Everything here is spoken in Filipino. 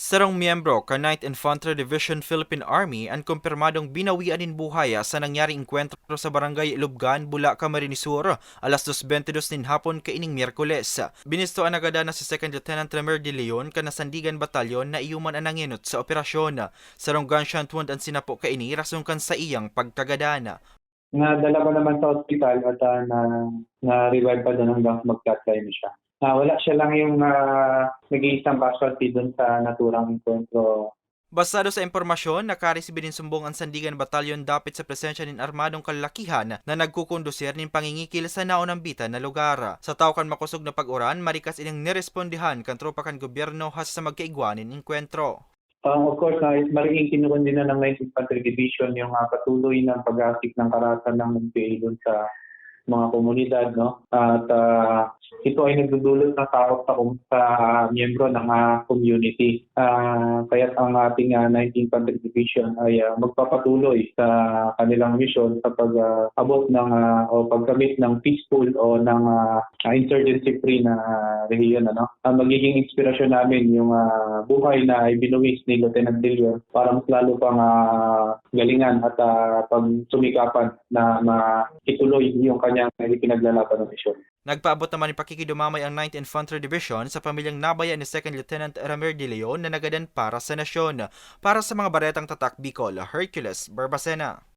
Sarong miyembro ka 9th Infantry Division Philippine Army ang kumpirmadong binawian din buhay sa nangyaring enkwentro sa barangay Lubgan, Bula, Camarines Sur, alas 2.22 nin hapon kaining Miyerkules. Binistoan agada na si 2nd Lieutenant Remer de Leon ka Nasandigan Batalyon na iyuman ang nanginot sa operasyon. Sarong gunshot wound ang sinapo kaini rason kan sa iyang pagkagadana. Nadala ko naman sa ospital at ah, na, na-revive pa doon hanggang mag-flatline na siya. Ah, wala siya lang yung uh, nag-iisang casualty doon sa naturang enkwentro. Basado sa impormasyon, nakaresibi din sumbong ang Sandigan Batalyon dapit sa presensya ng armadong kalalakihan na nagkukondusir ng pangingikil sa naunang bitan na lugar. Sa tao kan makusog na pag-uran, marikas ining nirespondihan kan tropa kan gobyerno has sa magkaigwanin enkwentro. Um, of course, uh, malaking kinukuha din na ng 19th Infantry Division yung ah, patuloy ng pag-asik ng karatan ng MPA doon sa mga komunidad. No? At ah, ito ay nagdudulot ng takot sa, sa miyembro ng ah, community. Uh, kaya ang ating ah, 19th Infantry Division ay ah, magpapatuloy sa kanilang mission sa pag-abot ng ah, o pagkamit ng peaceful o ng ah, insurgency-free na ah, rehiyon. Ano? Ang magiging inspirasyon namin yung buhay na ibinuwis ni Lieutenant Dillon para mas lalo pang ah, galingan at ah, pagsumikapan na maituloy yung kanyang ipinaglalaban ng misyon. Nagpaabot naman ng pakikidumamay ang 9th Infantry Division sa pamilyang nabaya ni 2nd Lieutenant Ramir de Leon na nagadan para sa nasyon. Para sa mga baretang tatak Bicol, Hercules Barbacena.